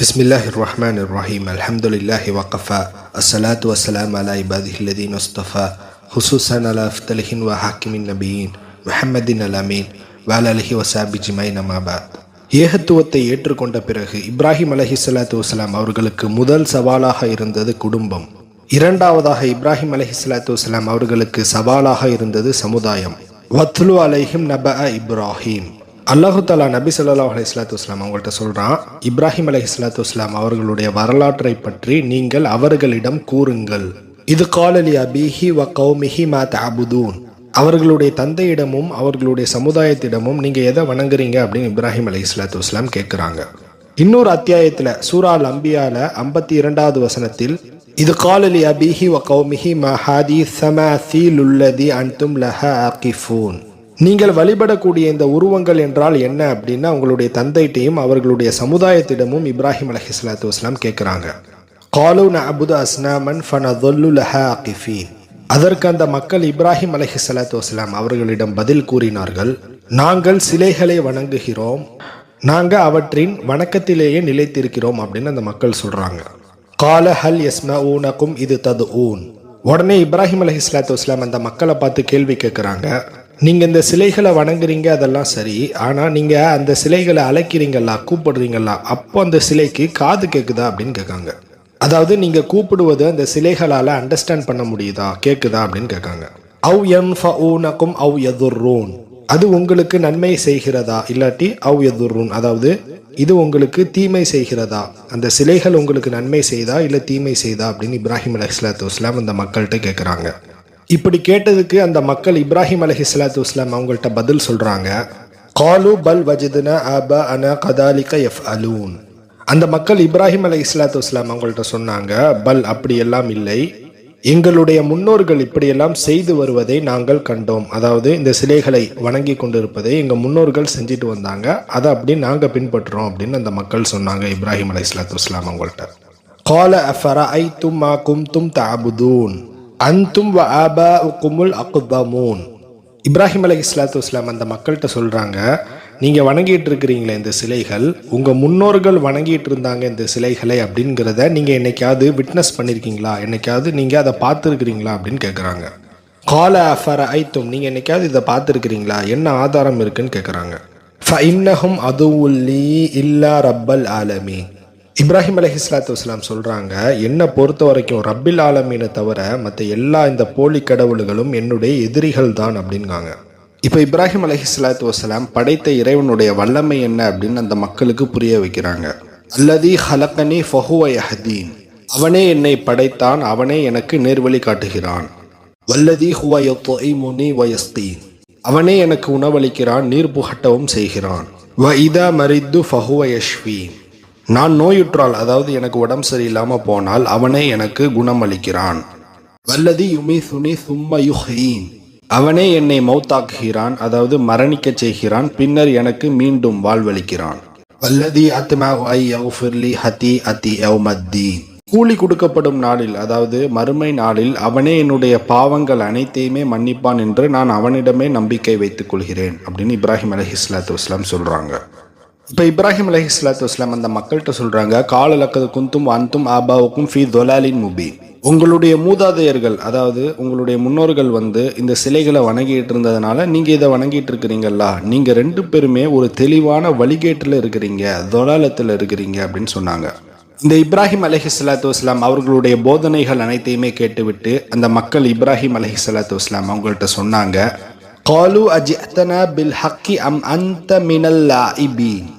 பிஸ்மில்லாஹி ரஹ்மான் இர்ராஹிம் அலமதுல்லாஹி வகஃபா அஸ்ஸலாத்து வசலாம் அலா இபாதிஹில்லதீன் முஸ்தஃபா ஹுசூசன் அலா அஃப்தலிஹின் வ ஹாக்கிமின் நபியின் முஹம்மதின் அல் அமீன் வால் அலஹி வசாபி ஜிமை நமாபாத் ஏகத்துவத்தை ஏற்றுக்கொண்ட பிறகு இப்ராஹிம் அலஹி சலாத்து வசலாம் அவர்களுக்கு முதல் சவாலாக இருந்தது குடும்பம். இரண்டாவதாக இப்ராஹிம் அலஹி சலாத்து வசலாம் அவர்களுக்கு சவாலாக இருந்தது சமுதாயம். வத்லு அலைஹிம் நப இப்ராஹிம். அல்லாஹு தாலா நபி சொல்லா அலி இஸ்லாத்து இஸ்லாம் அவங்கள்ட்ட சொல்கிறான் இப்ராஹிம் அலி இஸ்லாத்து இஸ்லாம் அவர்களுடைய வரலாற்றை பற்றி நீங்கள் அவர்களிடம் கூறுங்கள். இது காலலி அபிஹி வ கௌமிஹி மா தஅபுதூன். அவர்களுடைய தந்தையிடமும் அவர்களுடைய சமுதாயத்திடமும் நீங்கள் எதை வணங்குறீங்க அப்படின்னு இப்ராஹிம் அலி இஸ்லாத்து இஸ்லாம் கேட்குறாங்க இன்னொரு அத்தியாயத்தில் சூரா லம்பியால அம்பியால ஐம்பத்தி இரண்டாவது வசனத்தில் இது காலலி அபிஹி வ கௌமிஹி மஹாதி ஹாதி சமாசீல் அன்தும் லஹ ஆகிஃபூன் நீங்கள் வழிபடக்கூடிய இந்த உருவங்கள் என்றால் என்ன அப்படின்னா உங்களுடைய தந்தைட்டையும் அவர்களுடைய சமுதாயத்திடமும் இப்ராஹிம் அலஹி சலாத்து வஸ்லாம் கேட்குறாங்க. காலு நபுது அஸ்னாமன் ஃபனதொல்லு அகிஃபீன். அதற்கு அந்த மக்கள் இப்ராஹிம் அலஹி சலாத்து வஸ்லாம் அவர்களிடம் பதில் கூறினார்கள் நாங்கள் சிலைகளை வணங்குகிறோம். நாங்கள் அவற்றின் வணக்கத்திலேயே நிலைத்திருக்கிறோம். அப்படின்னு அந்த மக்கள் சொல்றாங்க. கால ஹல் ஊனக்கும் இது தது ஊன் உடனே இப்ராஹிம் அலஹி சலாத்து வஸ்லாம் அந்த மக்களை பார்த்து கேள்வி கேட்குறாங்க நீங்கள் இந்த சிலைகளை வணங்குறீங்க அதெல்லாம் சரி. ஆனால் நீங்கள் அந்த சிலைகளை அழைக்கிறீங்களா கூப்பிடுறீங்களா அப்போ அந்த சிலைக்கு காது கேட்குதா அப்படின்னு கேட்காங்க. அதாவது நீங்கள் கூப்பிடுவது அந்த சிலைகளால் அண்டர்ஸ்டாண்ட் பண்ண முடியுதா கேட்குதா அப்படின்னு கேட்காங்க. அவ் யன்ஃபஊனக்கும் அவ் யதுர்ரூன். அது உங்களுக்கு நன்மை செய்கிறதா இல்லாட்டி அவ் யதுர்ரூன். அதாவது இது உங்களுக்கு தீமை செய்கிறதா அந்த சிலைகள் உங்களுக்கு நன்மை செய்தா இல்லை தீமை செய்தா அப்படின்னு இப்ராஹிம் அலைஹிஸ்லாத்து வஸ்லாம் அந்த மக்கள்கிட்ட கேட்குறாங்க இப்படி கேட்டதுக்கு அந்த மக்கள் இப்ராஹிம் அலஹி சலாத்து இஸ்லாம் அவங்கள்ட்ட பதில் சொல்றாங்க காலு பல் வஜிதுன அப அன கதாலிக எஃப் அலூன் அந்த மக்கள் இப்ராஹிம் அலி இஸ்லாத்து இஸ்லாம் அவங்கள்ட்ட சொன்னாங்க பல் அப்படியெல்லாம் இல்லை. எங்களுடைய முன்னோர்கள் இப்படியெல்லாம் செய்து வருவதை நாங்கள் கண்டோம். அதாவது இந்த சிலைகளை வணங்கி கொண்டிருப்பதை எங்கள் முன்னோர்கள் செஞ்சுட்டு வந்தாங்க. அதை அப்படி நாங்கள் பின்பற்றுறோம் அப்படின்னு அந்த மக்கள் சொன்னாங்க இப்ராஹிம் அலி இஸ்லாத்து இஸ்லாம் அவங்கள்ட்ட. கால அஃபரா ஐ தும் மா கும் தும் தாபுதூன். அந்தும் வ ஆபா உக்குமுல் அக்குபமூன் இப்ராஹிம் அலி இஸ்லாத்து இஸ்லாம் அந்த மக்கள்கிட்ட சொல்கிறாங்க நீங்கள் வணங்கிட்டு இருக்கிறீங்களே இந்த சிலைகள் உங்கள் முன்னோர்கள் வணங்கிட்டு இருந்தாங்க இந்த சிலைகளை அப்படிங்கிறத நீங்கள் என்னைக்காவது விட்னஸ் பண்ணியிருக்கீங்களா என்னைக்காவது நீங்கள் அதை பார்த்துருக்கிறீங்களா? அப்படின்னு கேட்குறாங்க கால அஃபர ஐத்தும் நீங்கள் என்னைக்காவது இதை பார்த்துருக்கிறீங்களா? என்ன ஆதாரம் இருக்குன்னு கேட்குறாங்க ஃப இன்னஹும் அதுவுல்லி இல்லா ரப்பல் ஆலமீன். இப்ராஹிம் அலஹி இஸ்லாத்து வஸ்லாம் சொல்கிறாங்க என்னை பொறுத்த வரைக்கும் ரப்பில் ஆலமீனை தவிர மற்ற எல்லா இந்த போலி கடவுள்களும் என்னுடைய எதிரிகள் தான் அப்படின்னாங்க இப்போ இப்ராஹிம் அலஹி இஸ்லாத்து வஸ்லாம் படைத்த இறைவனுடைய வல்லமை என்ன அப்படின்னு அந்த மக்களுக்கு புரிய வைக்கிறாங்க. அல்லதி ஹலக்கனி ஃபஹுவ யஹதீன். அவனே என்னை படைத்தான் அவனே எனக்கு நேர்வழி காட்டுகிறான். வல்லதி ஹுவ முனி வயஸ்தீன் அவனே எனக்கு உணவளிக்கிறான் நீர் புகட்டவும் செய்கிறான். வ இதா மரித்து ஃபஹுவ யஷ்வீன் நான் நோயுற்றால் அதாவது எனக்கு உடம்பு சரியில்லாமல் போனால் அவனே எனக்கு குணமளிக்கிறான். வல்லதி யுமி சுனி சும்ம யுஹீன் அவனே என்னை மௌத்தாக்குகிறான் அதாவது மரணிக்கச் செய்கிறான் பின்னர் எனக்கு மீண்டும் வாழ்வளிக்கிறான். வல்லதி அத்மா ஐ யௌஃபிர்லி ஹதி அதி யௌமத்தீன். கூலி கொடுக்கப்படும் நாளில் அதாவது மறுமை நாளில் அவனே என்னுடைய பாவங்கள் அனைத்தையுமே மன்னிப்பான் என்று நான் அவனிடமே நம்பிக்கை வைத்துக் கொள்கிறேன் அப்படின்னு இப்ராஹிம் அலஹி இஸ்லாத்து வஸ்லாம் சொல்றாங்க. இப்போ இப்ராஹிம் அலஹி இஸ்லாத்து வஸ்லாம் அந்த மக்கள்கிட்ட சொல்கிறாங்க கால லக்கது குந்தும் அந்தும் ஆபாவுக்கும் ஃபி தொலாலின் முபீன். உங்களுடைய மூதாதையர்கள் அதாவது உங்களுடைய முன்னோர்கள் வந்து இந்த சிலைகளை வணங்கிட்டு இருந்ததுனால நீங்கள் இதை வணங்கிட்டு இருக்கிறீங்களா நீங்கள் ரெண்டு பேருமே ஒரு தெளிவான வழிகேட்டில் இருக்கிறீங்க தொலாலத்தில் இருக்கிறீங்க அப்படின்னு சொன்னாங்க. இந்த இப்ராஹிம் அலஹி சலாத்து வஸ்லாம் அவர்களுடைய போதனைகள் அனைத்தையுமே கேட்டுவிட்டு அந்த மக்கள் இப்ராஹிம் அலஹி சலாத்து வஸ்லாம் அவங்கள்ட்ட சொன்னாங்க காலு அஜித்தனா பில் ஹக்கி அம் அந்த மினல் இபீன்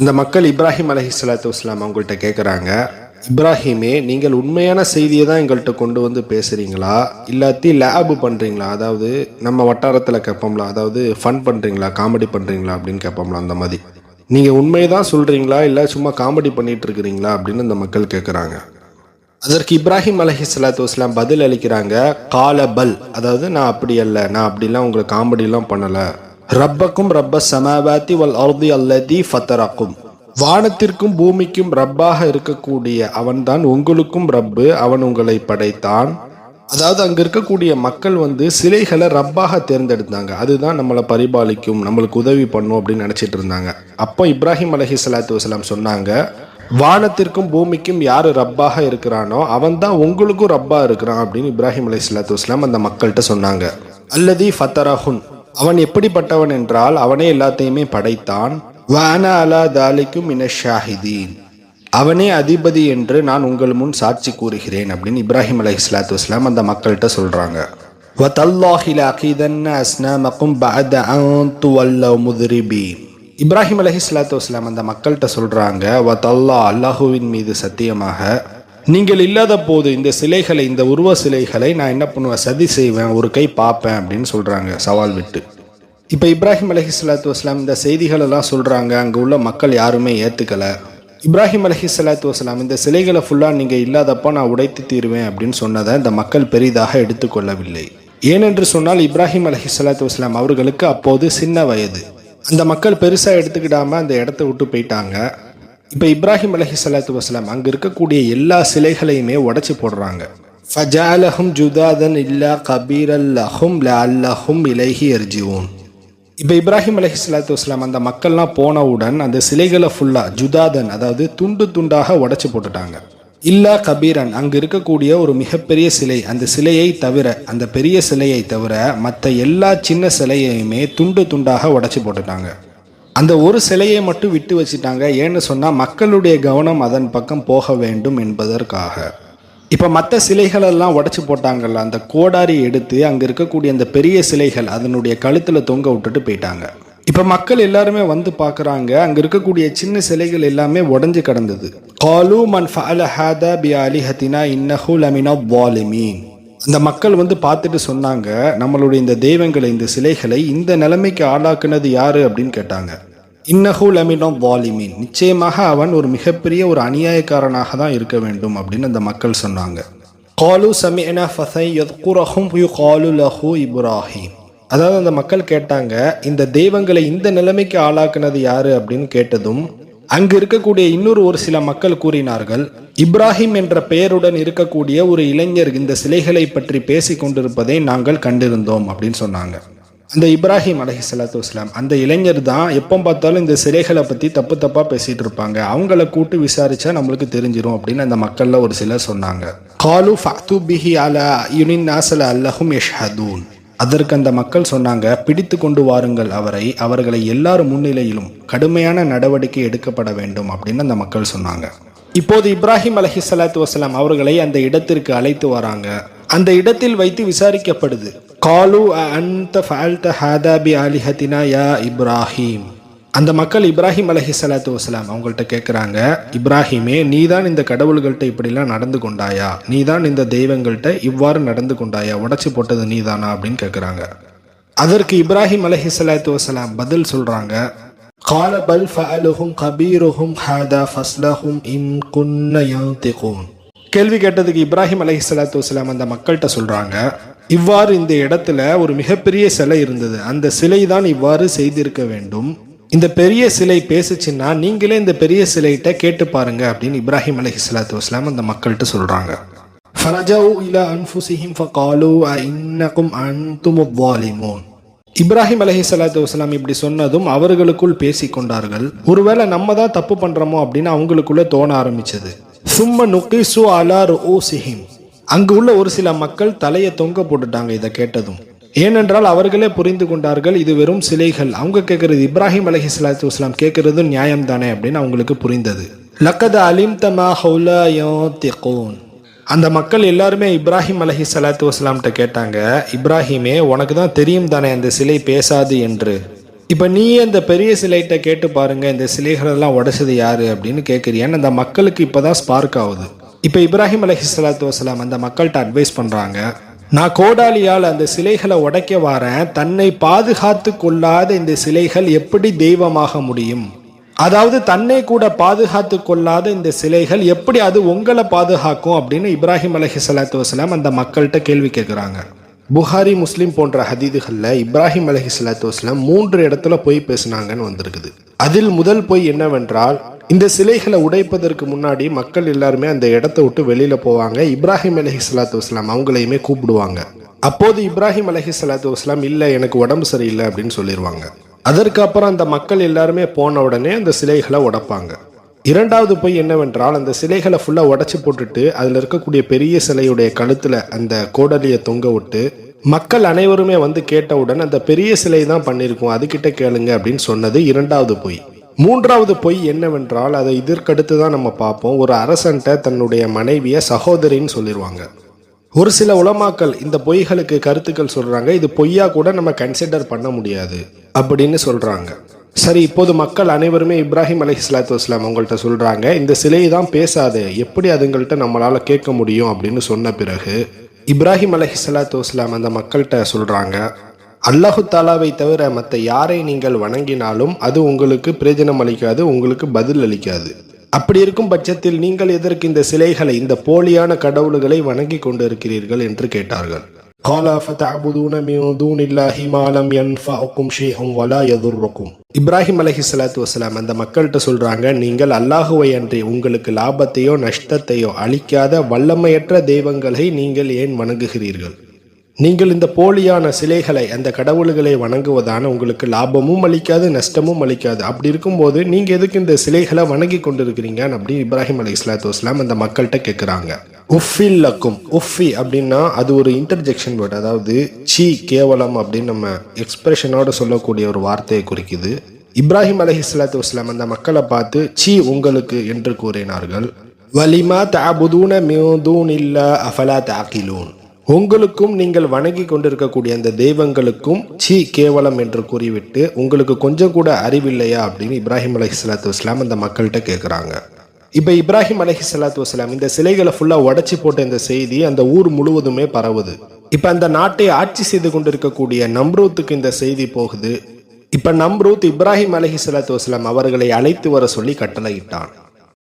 அந்த மக்கள் இப்ராஹிம் அலஹி சலாத்து வஸ்லாம் அவங்கள்ட்ட கேட்குறாங்க இப்ராஹிமே நீங்கள் உண்மையான செய்தியை தான் எங்கள்கிட்ட கொண்டு வந்து பேசுகிறீங்களா இல்லாட்டி லேபு பண்ணுறீங்களா அதாவது நம்ம வட்டாரத்தில் கேட்போம்ல அதாவது ஃபன் பண்ணுறீங்களா காமெடி பண்ணுறீங்களா அப்படின்னு கேட்போம்ல அந்த மாதிரி. நீங்கள் உண்மையை தான் சொல்கிறீங்களா இல்லை சும்மா காமெடி பண்ணிட்டு இருக்கிறீங்களா? அப்படின்னு அந்த மக்கள் கேட்குறாங்க அதற்கு இப்ராஹிம் அலஹி சலாத்து வஸ்லாம் பதில் அளிக்கிறாங்க கால பல் அதாவது நான் அப்படி அல்ல நான் அப்படிலாம் உங்களுக்கு காமெடிலாம் பண்ணலை. ரப்பக்கும் ரப்ப சமாவாத்தி வல் அர்தி அல்லதி ஃபத்தராக்கும். வானத்திற்கும் பூமிக்கும் ரப்பாக இருக்கக்கூடிய அவன்தான் உங்களுக்கும் ரப்பு அவன் உங்களை படைத்தான். அதாவது அங்கே இருக்கக்கூடிய மக்கள் வந்து சிலைகளை ரப்பாக தேர்ந்தெடுத்தாங்க. அதுதான் நம்மளை பரிபாலிக்கும் நம்மளுக்கு உதவி பண்ணும் அப்படின்னு நினச்சிட்டு இருந்தாங்க. அப்போ இப்ராஹிம் அலஹி சலாத்து வசலாம் சொன்னாங்க வானத்திற்கும் பூமிக்கும் யார் ரப்பாக இருக்கிறானோ அவன் தான் உங்களுக்கும் ரப்பா இருக்கிறான் அப்படின்னு இப்ராஹிம் அலை சலாத்து வஸ்லாம் அந்த மக்கள்கிட்ட சொன்னாங்க. அல்லதி ஃபத்தராஹுன். அவன் எப்படிப்பட்டவன் என்றால் அவனே எல்லாத்தையுமே படைத்தான். வான அலா தாலிக்கும் இன ஷாஹிதீன். அவனே அதிபதி என்று நான் உங்கள் முன் சாட்சி கூறுகிறேன். அப்படின்னு இப்ராஹிம் அலி இஸ்லாத்து இஸ்லாம் அந்த மக்கள்கிட்ட சொல்றாங்க. இப்ராஹிம் அலஹி இஸ்லாத்து வஸ்லாம் அந்த மக்கள்கிட்ட சொல்றாங்க வத்தல்லா அல்லாஹுவின் மீது சத்தியமாக நீங்கள் இல்லாத போது இந்த சிலைகளை இந்த உருவ சிலைகளை நான் என்ன பண்ணுவேன்? சதி செய்வேன் ஒரு கை பார்ப்பேன் அப்படின்னு சொல்கிறாங்க சவால் விட்டு. இப்போ இப்ராஹிம் அலஹி சலாத்து வஸ்லாம் இந்த செய்திகளெல்லாம் சொல்கிறாங்க அங்கே உள்ள மக்கள் யாருமே ஏற்றுக்கலை இப்ராஹிம் அலஹி சலாத்து வஸ்லாம் இந்த சிலைகளை ஃபுல்லாக நீங்கள் இல்லாதப்போ நான் உடைத்து தீருவேன் அப்படின்னு சொன்னதை இந்த மக்கள் பெரிதாக எடுத்துக்கொள்ளவில்லை. ஏனென்று சொன்னால் இப்ராஹிம் அலஹி சலாத்து வஸ்லாம் அவர்களுக்கு அப்போது சின்ன வயது. அந்த மக்கள் பெருசாக எடுத்துக்கிடாமல் அந்த இடத்த விட்டு போயிட்டாங்க. இப்போ இப்ராஹிம் அலஹி சலாத்து வஸ்லாம் அங்கே இருக்கக்கூடிய எல்லா சிலைகளையுமே உடைச்சி போடுறாங்க. ஃபஜாலஹும் ஜுதாதன் இல்லா கபீரல்லஹும் லல்லஹும் இலைஹி எர்ஜிவோன் இப்போ இப்ராஹிம் அலஹி சலாத்து வஸ்லாம் அந்த மக்கள்லாம் போனவுடன் அந்த சிலைகளை ஃபுல்லாக ஜுதாதன் அதாவது துண்டு துண்டாக உடைச்சி போட்டுட்டாங்க. இல்லா கபீரன் அங்கு இருக்கக்கூடிய ஒரு மிகப்பெரிய சிலை அந்த சிலையை தவிர அந்த பெரிய சிலையை தவிர மற்ற எல்லா சின்ன சிலையையுமே துண்டு துண்டாக உடைச்சி போட்டுட்டாங்க. அந்த ஒரு சிலையை மட்டும் விட்டு வச்சிட்டாங்க. ஏன்னு சொன்னால் மக்களுடைய கவனம் அதன் பக்கம் போக வேண்டும் என்பதற்காக. இப்போ மற்ற சிலைகளெல்லாம் உடைச்சி போட்டாங்கல்ல அந்த கோடாரி எடுத்து அங்கே இருக்கக்கூடிய அந்த பெரிய சிலைகள் அதனுடைய கழுத்தில் தொங்க விட்டுட்டு போயிட்டாங்க. இப்போ மக்கள் எல்லாருமே வந்து பார்க்குறாங்க அங்கே இருக்கக்கூடிய சின்ன சிலைகள் எல்லாமே உடஞ்சி கிடந்தது. காலு மன் ஃபஅல ஹாதா பி அலிஹத்தினா இன்னஹு லமினா வாலிமீன். அந்த மக்கள் வந்து பார்த்துட்டு சொன்னாங்க நம்மளுடைய இந்த தெய்வங்களை இந்த சிலைகளை இந்த நிலைமைக்கு ஆளாக்குனது யாரு அப்படின்னு கேட்டாங்க. இன்னஹு லமினா வாலிமீன். நிச்சயமாக அவன் ஒரு மிகப்பெரிய ஒரு அநியாயக்காரனாக தான் இருக்க வேண்டும் அப்படின்னு அந்த மக்கள் சொன்னாங்க. காலு சமீனா ஃபசை யத்குரஹும் யுகாலு லஹு இப்ராஹிம். அதாவது அந்த மக்கள் கேட்டாங்க இந்த தெய்வங்களை இந்த நிலைமைக்கு ஆளாக்குனது யாரு அப்படின்னு கேட்டதும் அங்கு இருக்கக்கூடிய இன்னொரு ஒரு சில மக்கள் கூறினார்கள் இப்ராஹிம் என்ற பெயருடன் இருக்கக்கூடிய ஒரு இளைஞர் இந்த சிலைகளை பற்றி பேசி கொண்டிருப்பதை நாங்கள் கண்டிருந்தோம் அப்படின்னு சொன்னாங்க. அந்த இப்ராஹிம் அலஹி சலாத்து வஸ்லாம் அந்த இளைஞர் தான் எப்போ பார்த்தாலும் இந்த சிலைகளை பற்றி தப்பு தப்பாக பேசிகிட்டு இருப்பாங்க. அவங்கள கூட்டு விசாரிச்சா நம்மளுக்கு தெரிஞ்சிடும் அப்படின்னு அந்த மக்களில் ஒரு சிலர் சொன்னாங்க. காலு ஃபத்து பிஹி அலா யுனின் நாசல அல்லஹும் யஷ்ஹதூன். அதற்கு அந்த மக்கள் சொன்னாங்க பிடித்து கொண்டு வாருங்கள் அவரை அவர்களை எல்லார் முன்னிலையிலும் கடுமையான நடவடிக்கை எடுக்கப்பட வேண்டும் அப்படின்னு அந்த மக்கள் சொன்னாங்க. இப்போது இப்ராஹிம் அலஹி சலாத்து வசலாம் அவர்களை அந்த இடத்திற்கு அழைத்து வராங்க. அந்த இடத்தில் வைத்து விசாரிக்கப்படுது காலு அந்த ஃபால்த ஹாதா பி ஆலிஹத்தினா யா இப்ராஹிம்? அந்த மக்கள் இப்ராஹிம் அலஹி சலாத்து வசலாம் அவங்கள்ட்ட கேட்குறாங்க இப்ராஹிமே நீ தான் இந்த கடவுள்கள்ட்ட இப்படிலாம் நடந்து கொண்டாயா நீ தான் இந்த தெய்வங்கள்ட்ட இவ்வாறு நடந்து கொண்டாயா உடச்சி போட்டது நீ தானா அப்படின்னு கேட்குறாங்க அதற்கு இப்ராஹிம் அலஹி சலாத்து வசலாம் பதில் சொல்கிறாங்க قال بل فعلهم كبيرهم هذا فصلهم إن كنا ينطقون கேள்வி கேட்டதுக்கு இப்ராஹிம் அலஹி சலாத்து வசலாம் அந்த மக்கள்கிட்ட சொல்றாங்க இவ்வாறு இந்த இடத்துல ஒரு மிகப்பெரிய சிலை இருந்தது அந்த சிலை தான் இவ்வாறு செய்திருக்க வேண்டும் இந்த பெரிய சிலை பேசுச்சுன்னா நீங்களே இந்த பெரிய சிலைகிட்ட கேட்டு பாருங்க அப்படின்னு இப்ராஹிம் அலஹி சலாத்து வஸ்லாம் அந்த மக்கள்கிட்ட சொல்றாங்க. இப்ராஹிம் அலஹி சலாத்து வஸ்லாம் இப்படி சொன்னதும் அவர்களுக்குள் பேசி கொண்டார்கள். ஒருவேளை நம்ம தான் தப்பு பண்றோமோ அப்படின்னு அவங்களுக்குள்ள தோண ஆரம்பிச்சது. சும்ம நுக்கிசு அலார் ஓ சிஹிம் அங்கு உள்ள ஒரு சில மக்கள் தலையை தொங்க போட்டுட்டாங்க இதை கேட்டதும். ஏனென்றால் அவர்களே புரிந்து கொண்டார்கள் இது வெறும் சிலைகள். அவங்க கேட்கறது இப்ராஹிம் அலஹி சலாத்து வஸ்லாம் கேட்கறது நியாயம் தானே அப்படின்னு அவங்களுக்கு புரிந்தது. லக்கத அலிம் தமா ஹவுலாயோன் அந்த மக்கள் எல்லாருமே இப்ராஹிம் அலஹி சலாத்து வஸ்லாம்கிட்ட கேட்டாங்க இப்ராஹிமே உனக்கு தான் தெரியும் தானே அந்த சிலை பேசாது என்று. இப்போ நீ அந்த பெரிய சிலைகிட்ட கேட்டு பாருங்க இந்த சிலைகளெல்லாம் உடைச்சது யாரு அப்படின்னு கேட்குறியான்னு அந்த மக்களுக்கு இப்போ தான் ஸ்பார்க் ஆகுது. இப்போ இப்ராஹிம் அலஹி சலாத்து வஸ்லாம் அந்த மக்கள்கிட்ட அட்வைஸ் பண்ணுறாங்க நான் கோடாலியால் அந்த சிலைகளை உடைக்க வாரேன். தன்னை பாதுகாத்து கொள்ளாத இந்த சிலைகள் எப்படி தெய்வமாக முடியும்? அதாவது தன்னை கூட பாதுகாத்து கொள்ளாத இந்த சிலைகள் எப்படி அது உங்களை பாதுகாக்கும் அப்படின்னு இப்ராஹிம் அலஹி சலாத்து வசலாம் அந்த மக்கள்கிட்ட கேள்வி கேட்குறாங்க. புகாரி முஸ்லீம் போன்ற ஹதீதுகளில் இப்ராஹிம் அலஹி சலாத்து வஸ்லாம் மூன்று இடத்துல போய் பேசினாங்கன்னு வந்திருக்குது. அதில் முதல் போய் என்னவென்றால் இந்த சிலைகளை உடைப்பதற்கு முன்னாடி மக்கள் எல்லாருமே அந்த இடத்த விட்டு வெளியில போவாங்க. இப்ராஹிம் அலஹி சலாத்து வஸ்லாம் அவங்களையுமே கூப்பிடுவாங்க. அப்போது இப்ராஹிம் அலஹி சலாத்து வஸ்லாம் இல்லை எனக்கு உடம்பு சரியில்லை அப்படின்னு சொல்லிடுவாங்க அதற்கு அப்புறம் அந்த மக்கள் எல்லாருமே போன உடனே அந்த சிலைகளை உடைப்பாங்க. இரண்டாவது பொய் என்னவென்றால் அந்த சிலைகளை ஃபுல்லாக உடைச்சு போட்டுட்டு அதில் இருக்கக்கூடிய பெரிய சிலையுடைய கழுத்தில் அந்த கோடலியை தொங்க விட்டு மக்கள் அனைவருமே வந்து கேட்டவுடன் அந்த பெரிய சிலை தான் பண்ணியிருக்கோம் அதுகிட்ட கேளுங்க அப்படின்னு சொன்னது இரண்டாவது பொய். மூன்றாவது பொய் என்னவென்றால் அதை இதற்கடுத்து தான் நம்ம பார்ப்போம். ஒரு அரசன்ட்ட தன்னுடைய மனைவியை சகோதரின்னு சொல்லிடுவாங்க ஒரு சில உலமாக்கள் இந்த பொய்களுக்கு கருத்துக்கள் சொல்றாங்க. இது பொய்யா கூட நம்ம கன்சிடர் பண்ண முடியாது அப்படின்னு சொல்றாங்க. சரி இப்போது மக்கள் அனைவருமே இப்ராஹிம் அலி இஸ்லாத்து வஸ்லாம் அவங்கள்ட்ட சொல்றாங்க. இந்த சிலையை தான் பேசாது எப்படி அதுங்கள்ட்ட நம்மளால கேட்க முடியும் அப்படின்னு சொன்ன பிறகு இப்ராஹிம் அலஹி சலாத்து வஸ்லாம் அந்த மக்கள்கிட்ட சொல்றாங்க அல்லாஹு தாலாவை தவிர மற்ற யாரை நீங்கள் வணங்கினாலும் அது உங்களுக்கு பிரயோஜனம் அளிக்காது உங்களுக்கு பதில் அளிக்காது. அப்படி இருக்கும் பட்சத்தில் நீங்கள் எதற்கு இந்த சிலைகளை இந்த போலியான கடவுள்களை வணங்கி கொண்டு இருக்கிறீர்கள் என்று கேட்டார்கள். இப்ராஹிம் அலஹி சலாத்து வசலாம் அந்த மக்கள்கிட்ட சொல்றாங்க நீங்கள் அல்லாஹுவை அன்றி உங்களுக்கு லாபத்தையோ நஷ்டத்தையோ அளிக்காத வல்லமையற்ற தெய்வங்களை நீங்கள் ஏன் வணங்குகிறீர்கள்? நீங்கள் இந்த போலியான சிலைகளை அந்த கடவுள்களை வணங்குவதான உங்களுக்கு லாபமும் அளிக்காது நஷ்டமும் அளிக்காது. அப்படி இருக்கும்போது நீங்கள் எதுக்கு இந்த சிலைகளை வணங்கி கொண்டிருக்கிறீங்க அப்படி இப்ராஹிம் அலி இஸ்லாத்து வஸ்லாம் அந்த மக்கள்கிட்ட கேட்குறாங்க உஃபில் லக்கும் உஃபி அப்படின்னா அது ஒரு இன்டர்ஜெக்ஷன் வேர்ட் அதாவது சீ கேவலம் அப்படின்னு நம்ம எக்ஸ்பிரஷனோட சொல்லக்கூடிய ஒரு வார்த்தையை குறிக்குது. இப்ராஹிம் அலஹி இஸ்லாத்து வஸ்லாம் அந்த மக்களை பார்த்து சீ உங்களுக்கு என்று கூறினார்கள். வலிமா தாபுதூன மியூதூன் இல்லா அஃபலா தாக்கிலூன் உங்களுக்கும் நீங்கள் வணங்கி கொண்டிருக்கக்கூடிய அந்த தெய்வங்களுக்கும் சீ கேவலம் என்று கூறிவிட்டு உங்களுக்கு கொஞ்சம் கூட அறிவில்லையா அப்படின்னு இப்ராஹிம் அலஹி சலாத்து வஸ்லாம் அந்த மக்கள்கிட்ட கேட்குறாங்க இப்போ இப்ராஹிம் அலஹி சலாத்து வஸ்லாம் இந்த சிலைகளை ஃபுல்லாக உடச்சி போட்ட இந்த செய்தி அந்த ஊர் முழுவதுமே பரவுது. இப்போ அந்த நாட்டை ஆட்சி செய்து கொண்டிருக்கக்கூடிய நம்ரூத்துக்கு இந்த செய்தி போகுது. இப்போ நம்ரூத் இப்ராஹிம் அலஹி சலாத்து வஸ்லாம் அவர்களை அழைத்து வர சொல்லி கட்டளையிட்டான்.